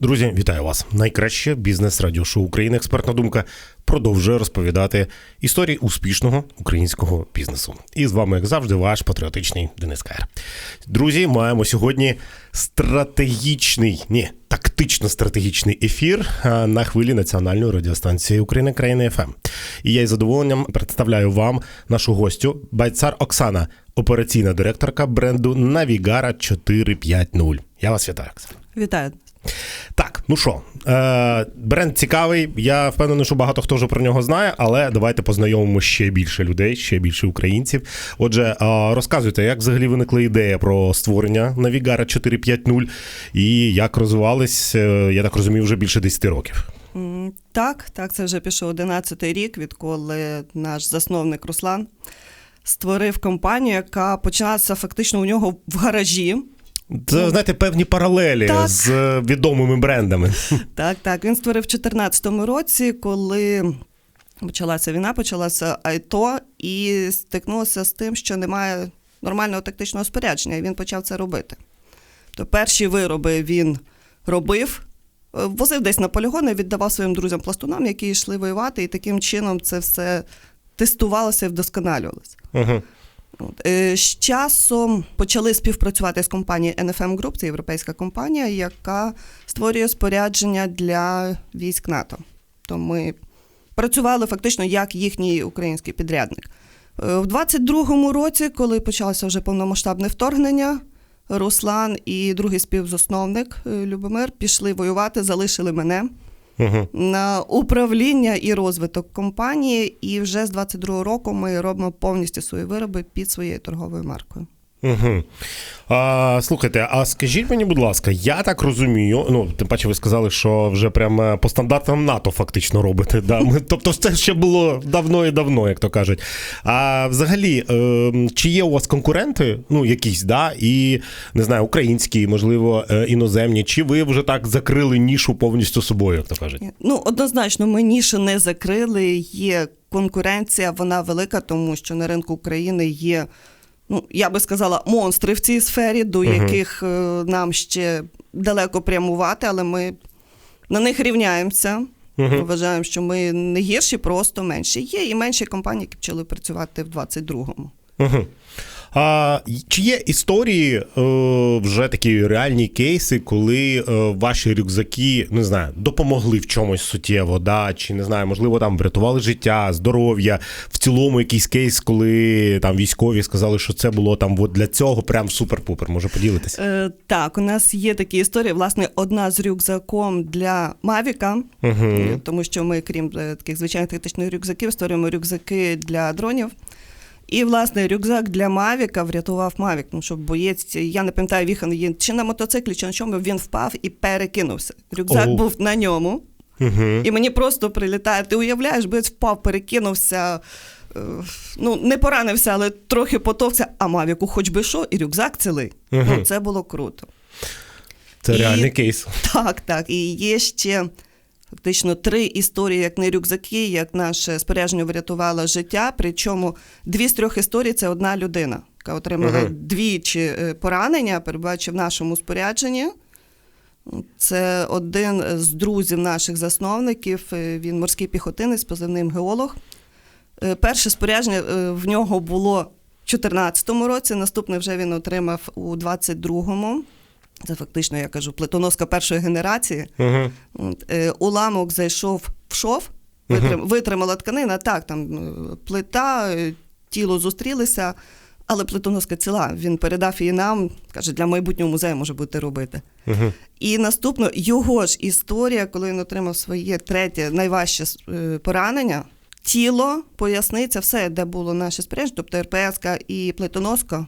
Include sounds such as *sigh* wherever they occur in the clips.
Друзі, вітаю вас! Найкраще бізнес радіошоу України. Експертна думка продовжує розповідати історії успішного українського бізнесу. І з вами, як завжди, ваш патріотичний Денис Каєр. Друзі, маємо сьогодні стратегічний, ні, тактично-стратегічний ефір на хвилі національної радіостанції України країни ФМ. І я із задоволенням представляю вам нашу гостю Байцар Оксана, операційна директорка бренду Навігара 450. Я вас вітаю, Оксана. Вітаю. Так, ну що, е, бренд цікавий. Я впевнений, що багато хто вже про нього знає, але давайте познайомимо ще більше людей, ще більше українців. Отже, е, розказуйте, як взагалі виникла ідея про створення Навігара 450 і як розвивались, е, я так розумію, вже більше 10 років. Так, так, це вже пішов 11-й рік, відколи наш засновник Руслан створив компанію, яка почалася фактично у нього в гаражі. Це, знаєте, певні паралелі Так. з відомими брендами. *laughs* Так, так. Він створив в 2014 році, коли почалася війна, почалася АЙТО, і стикнувся з тим, що немає нормального тактичного спорядження, і він почав це робити. То перші вироби він робив, е, возив десь на полігони, віддавав своїм друзям-пластунам, які йшли воювати, і таким чином це все тестувалося і вдосконалювалося. Угу. Е, З часом почали співпрацювати з компанією NFM Group, це європейська компанія, яка створює спорядження для військ НАТО. То ми працювали фактично як їхній український підрядник. Е, В 22-му році, коли почалося вже повномасштабне вторгнення, Руслан і другий співзасновник е, Любомир пішли воювати, залишили мене На управління і розвиток компанії. І вже з 22-го року ми робимо повністю свої вироби під своєю торговою маркою. Угу. А, слухайте, а скажіть мені, будь ласка, я так розумію, ну, тим паче ви сказали, що вже прямо по стандартам НАТО фактично робите. Да? Ми, тобто це ще було давно і давно, як то кажуть. А взагалі, е, чи є у вас конкуренти, ну, якісь, да, і не знаю, українські, можливо, е, іноземні, чи ви вже так закрили нішу повністю собою, як то кажуть? Ну, однозначно, ми нішу не закрили. Є конкуренція, вона велика, тому що на ринку України є. Ну, я би сказала, монстри в цій сфері, до угу. яких е, нам ще далеко прямувати, але ми на них рівняємося. Угу. Вважаємо, що ми не гірші, просто менші. Є і менші компанії, які почали працювати в 22-му. Угу. А чи є історії, е, вже такі реальні кейси, коли е, ваші рюкзаки не знаю, допомогли в чомусь суттєво, да? чи не знаю, можливо, там врятували життя, здоров'я, в цілому якийсь кейс, коли там військові сказали, що це було там от для цього прям супер-пупер. Може поділитися? Е, так, у нас є такі історії. Власне, одна з рюкзаком для Мавіка, Угу. Тому що ми, крім е, таких звичайних тактичних рюкзаків, створюємо рюкзаки для дронів. І, власне, рюкзак для Мавіка врятував Мавік, тому що боєць, я не пам'ятаю, він чи на мотоциклі, чи на чому, він впав і перекинувся. Рюкзак Оу. був на ньому, Угу. і мені просто прилітає. Ти уявляєш, боєць впав, перекинувся. е, Ну, не поранився, але трохи потовся, а Мавіку хоч би що, і рюкзак цілий. Мгм. Ну, це було круто. Це І- реальний кейс. Так, так. І є ще фактично три історії, як не рюкзаки, як наше спорядження врятувало життя. Причому дві з трьох історій це одна людина, яка отримала Мгм. двічі е, поранення, перебуваючи в нашому спорядженні. Це один з друзів наших засновників. е, Він морський піхотинець, позивним геолог. Е, Перше спорядження в нього було в 2014 році, наступне вже він отримав у 2022-му. Це фактично, я кажу, плитоноска першої генерації. Угу. От, е, уламок зайшов в шов, витрим, витримала тканина. Так, там е, плита, е, тіло зустрілися, але плитоноска ціла. Він передав її нам, каже, для майбутнього музею може бути робити. Угу. І наступно його ж історія, коли він отримав своє третє найважче поранення. Тіло, поясниця, все, де було наше спорядження, тобто РПС і плитоноска,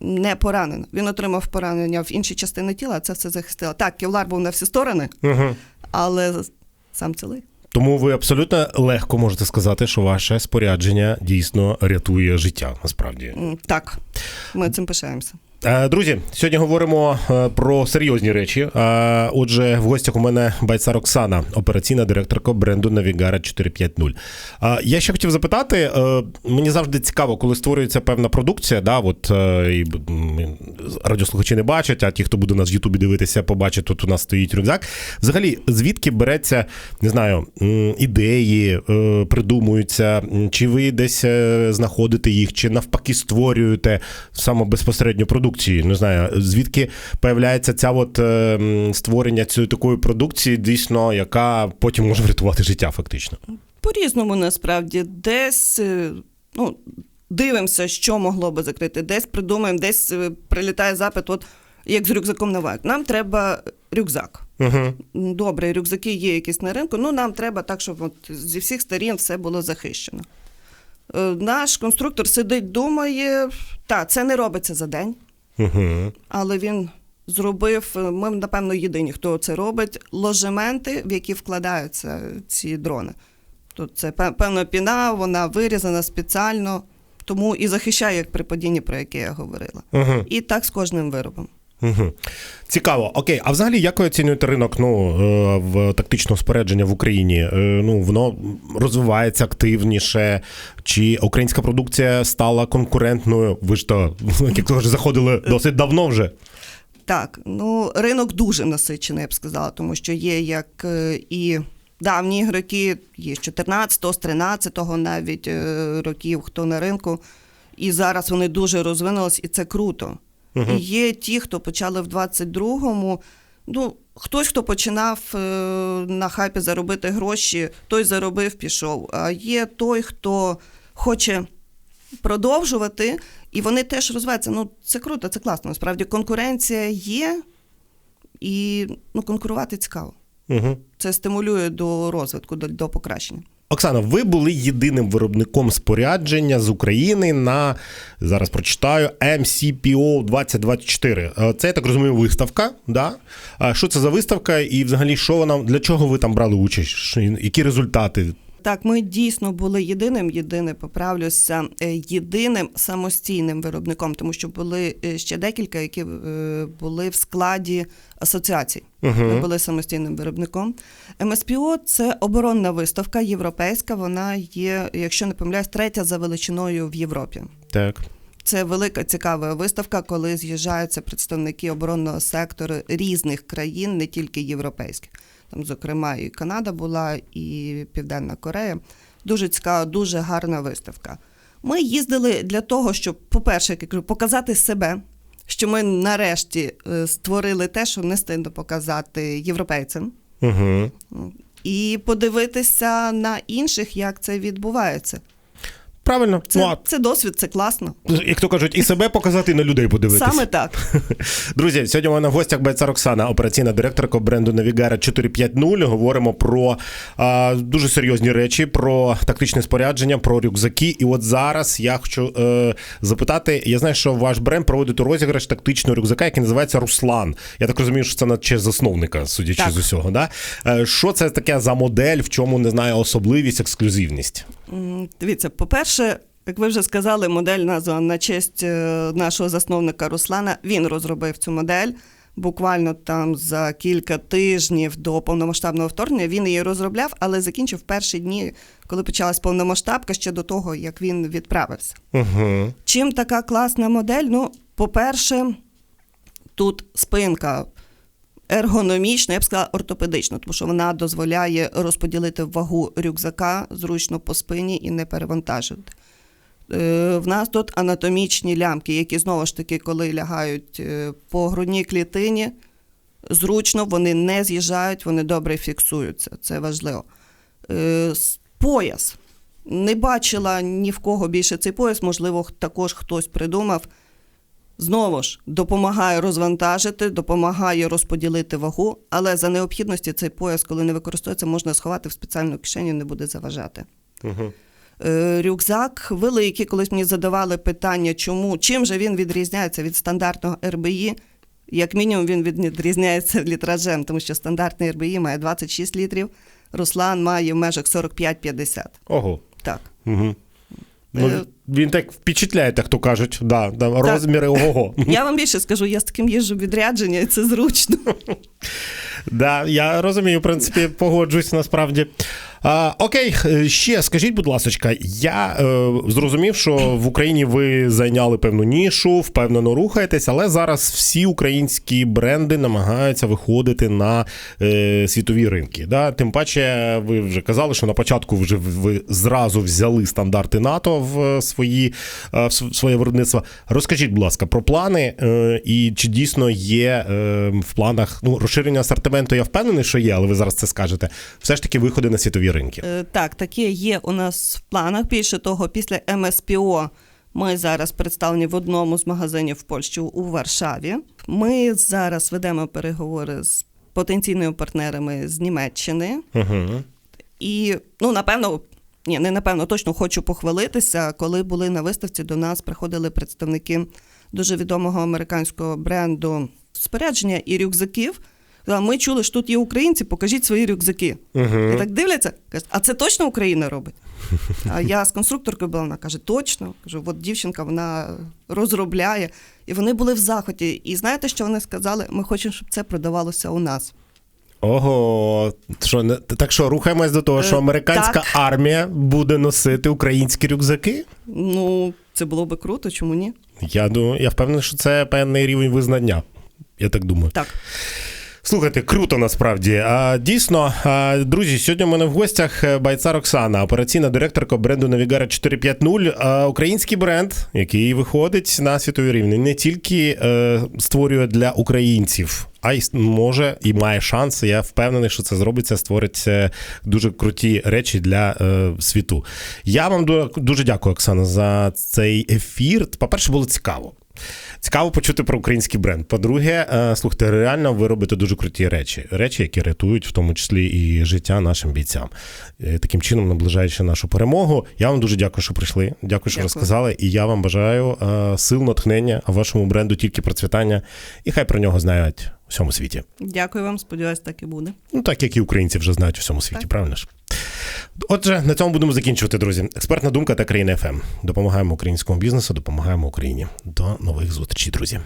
не поранено. Він отримав поранення в інші частини тіла, а це все захистило. Так, кевлар був на всі сторони, Угу. але сам цілий. Тому ви абсолютно легко можете сказати, що ваше спорядження дійсно рятує життя, насправді. Так, ми цим пишаємося. Е, Друзі, сьогодні говоримо е, про серйозні речі. Е, Отже, в гостях у мене Байцар Оксана, операційна директорка бренду Навігара 450. Е, Я ще хотів запитати: мені завжди цікаво, коли створюється певна продукція. Да, от і радіослухачі не бачать, а ті, хто буде нас в Ютубі дивитися, побачать, тут у нас стоїть рюкзак. Взагалі, звідки береться, не знаю, ідеї, е, придумуються, чи ви десь е, знаходите їх, чи навпаки створюєте саме безпосередньо продукції. Не знаю, звідки появляється ця от е, створення цієї такої продукції, дійсно, яка потім може врятувати життя, фактично. По-різному насправді десь ну, дивимося, що могло би закрити, десь придумаємо, десь е, прилітає запит, от як з рюкзаком на вайк. Нам треба рюкзак. Угу. Добре, рюкзаки є якісь на ринку, ну нам треба так, щоб от зі всіх сторін все було захищено. Е, Наш конструктор сидить, думає, та, це не робиться за день, Угу. але він зробив, е, ми, напевно, єдині, хто це робить, ложементи, в які вкладаються ці дрони. Тут це певна піна, вона вирізана спеціально, тому і захищає як при падінні, про яке я говорила. Угу. І так з кожним виробом. Угу. Цікаво. Окей, а взагалі, як ви оцінюєте ринок ну, е, в тактичного спорядження в Україні? Е, Ну, воно розвивається активніше, чи українська продукція стала конкурентною? Ви ж то, *laughs* як то вже заходили досить давно вже. Так, ну ринок дуже насичений, я б сказала, тому що є як е, і давні ігроки, є з 14-го, з 13-го навіть е, років, хто на ринку. І зараз вони дуже розвинулись, і це круто. І є ті, хто почали в 22-му. Ну, хтось, хто починав е, на хайпі заробити гроші, той заробив, пішов. А є той, хто хоче продовжувати, і вони теж розвиваються. Ну, це круто, це класно. Насправді конкуренція є, і ну, конкурувати цікаво. Угу. Це стимулює до розвитку, до, до покращення. Оксана, ви були єдиним виробником спорядження з України на зараз прочитаю MCPO 2024. Е, Це я так розумію, виставка. Да? А що це за виставка, і взагалі що вона для чого ви там брали участь? Які результати? Так, ми дійсно були єдиним, єдине поправлюся, е, єдиним самостійним виробником, тому що були е, ще декілька, які е, були в складі асоціацій. Ми були самостійним виробником. МСПО це оборонна виставка європейська. Вона є, якщо не помиляюсь, третя за величиною в Європі. Так. Це велика цікава виставка, коли з'їжджаються представники оборонного сектору різних країн, не тільки європейських. Там, зокрема, і Канада була, і Південна Корея. Дуже цікава, дуже гарна виставка. Ми їздили для того, щоб, по-перше, як я кажу, показати себе, що ми нарешті е, створили те, що не стидно показати європейцям, Угу. і подивитися на інших, як це відбувається. Правильно. Це, Ну, а, це досвід, це класно. як то кажуть, і себе показати, і на людей подивитися. Саме так. *laughs* Друзі, сьогодні у мене в гостях Байцар Оксана, операційна директорка бренду Navigara 450. Говоримо про а, дуже серйозні речі, про тактичне спорядження, про рюкзаки. І от зараз я хочу е, запитати: я знаю, що ваш бренд проводить розіграш тактичного рюкзака, який називається Руслан. Я так розумію, що це на честь засновника, судячи Так. з усього. Да? Е, що це таке за модель, в чому не знаю, особливість, ексклюзивність? Дивіться, по-перше, як ви вже сказали, модель названа на честь е, нашого засновника Руслана. Він розробив цю модель. Буквально там за кілька тижнів до повномасштабного вторгнення він її розробляв, але закінчив перші дні, коли почалась повномасштабка, ще до того, як він відправився. Угу. Чим така класна модель? Ну, по-перше, тут спинка ергономічна, я б сказала, ортопедична, тому що вона дозволяє розподілити вагу рюкзака зручно по спині і не перевантажити. Е, В нас тут анатомічні лямки, які знову ж таки, коли лягають е, по грудній клітині, зручно вони не з'їжджають, вони добре фіксуються. Це важливо. Е, Пояс. Не бачила ні в кого більше цей пояс, можливо, також хтось придумав. Знову ж допомагає розвантажити, допомагає розподілити вагу, але за необхідності цей пояс, коли не використовується, можна сховати в спеціальну кишеню, не буде заважати. Угу. Рюкзак великий, колись мені задавали питання, чому, чим же він відрізняється від стандартного РБІ. Як мінімум він відрізняється літражем, тому що стандартний РБІ має 26 літрів, Руслан має в межах 45-50. Ого. Так. Угу. Ну, Е, він так впечатляє, так то кажуть. Да, да, розміри ого. *laughs* Я вам більше скажу, я з таким їжджу відрядження, і це зручно. *laughs* Да, я розумію, в принципі, погоджуюсь насправді. А, окей, е, ще скажіть, будь ласка, я е, зрозумів, що в Україні ви зайняли певну нішу, впевнено рухаєтесь, але зараз всі українські бренди намагаються виходити на е, світові ринки. Да? Тим паче, ви вже казали, що на початку вже ви зразу взяли стандарти НАТО в свої е, своє виробництво. Розкажіть, будь ласка, про плани е, і чи дійсно є е, в планах ну, розширення асортименту, я впевнений, що є, але ви зараз це скажете. Все ж таки виходи на світові ринки. Так, таке є у нас в планах. Більше того, після МСПО ми зараз представлені в одному з магазинів в Польщі у Варшаві. Ми зараз ведемо переговори з потенційними партнерами з Німеччини. Угу. І ну, напевно, ні, не напевно, точно хочу похвалитися. Коли були на виставці, до нас приходили представники дуже відомого американського бренду спорядження і рюкзаків. Ми чули, що тут є українці, покажіть свої рюкзаки. Угу. І так дивляться, кажуть, а це точно Україна робить? А я з конструкторкою була, вона каже, точно. Кажу, от дівчинка вона розробляє. І вони були в захваті. І знаєте, що вони сказали? Ми хочемо, щоб це продавалося у нас. Ого, що не так що рухаємось до того, що Е, американська так. армія буде носити українські рюкзаки? Ну, це було би круто, чому ні? Я думаю, я впевнений, що це певний рівень визнання. Я так думаю. Так. Слухайте, круто насправді. А, дійсно, а, друзі, сьогодні у мене в гостях е, Байцар Оксана, операційна директорка бренду Navigara 450. А, Український бренд, який виходить на світовий рівень, не тільки е, створює для українців, а й може і має шанс. Я впевнений, що це зробиться, створить е, дуже круті речі для е, світу. Я вам ду- дуже дякую, Оксана, за цей ефір. По-перше, було цікаво. Цікаво почути про український бренд. По-друге, е, слухайте, реально ви робите дуже круті речі. Речі, які рятують, в тому числі і життя нашим бійцям. Е, Таким чином, наближаючи нашу перемогу. Я вам дуже дякую, що прийшли. Дякую, що Дякую. розказали. І я вам бажаю е, сил, натхнення, а вашому бренду тільки процвітання. І хай про нього знають у всьому світі. Дякую вам, сподіваюсь, так і буде. Ну, так як і українці вже знають у всьому світі, Так. правильно ж? Отже, на цьому будемо закінчувати, друзі. Експертна думка та країна ФМ. Допомагаємо українському бізнесу, допомагаємо Україні. До нових зустрічей, друзі.